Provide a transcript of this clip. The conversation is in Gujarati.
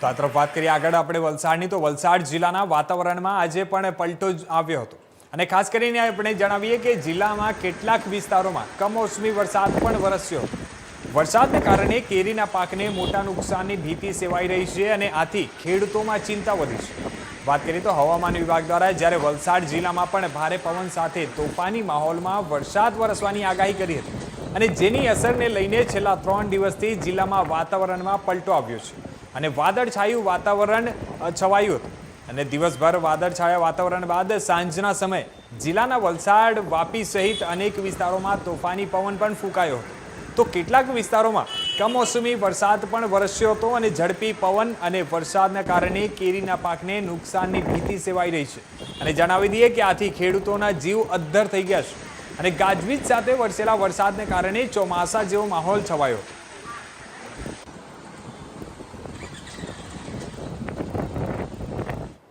તો આ તરફ વાત કરીએ આગળ આપણે વલસાડની. તો વલસાડ જિલ્લાના વાતાવરણમાં આજે પણ પલટો આવ્યો હતો. અને ખાસ કરીને આપણે જણાવીએ કે જિલ્લામાં કેટલાક વિસ્તારોમાં કમોસમી વરસાદ પણ વરસ્યો વરસાદને કારણે કેરીના પાકને મોટા નુકસાનની ભીતિ સેવાઈ રહી છે અને આથી ખેડૂતોમાં ચિંતા વધી છે. વાત કરીએ તો હવામાન વિભાગ દ્વારા જ્યારે વલસાડ જિલ્લામાં પણ ભારે પવન સાથે તોફાની માહોલમાં વરસાદ વરસવાની આગાહી કરી હતી. અને જેની અસરને લઈને છેલ્લા ત્રણ દિવસથી જિલ્લામાં વાતાવરણમાં પલટો આવ્યો છે. અને વાદળછાયું વાતાવરણ છવાયું. હતું અને દિવસભર વાદળછાયા વાતાવરણ બાદ સાંજના સમયે જિલ્લાના વલસાડ, વાપી સહિત અનેક વિસ્તારોમાં તોફાની પવન પણ ફૂંકાયો. હતો તો કેટલાક વિસ્તારોમાં કમોસમી વરસાદ પણ વરસ્યો હતો અને ઝડપી પવન અને વરસાદના કારણે કેરીના પાકને નુકસાનની ભીતિ સેવાઈ રહી છે. અને જણાવી દઈએ કે આથી ખેડૂતોના જીવ અદ્ધર થઈ ગયા છે. અને ગાજવીજ સાથે વરસેલા વરસાદને કારણે ચોમાસા જેવો માહોલ છવાયો.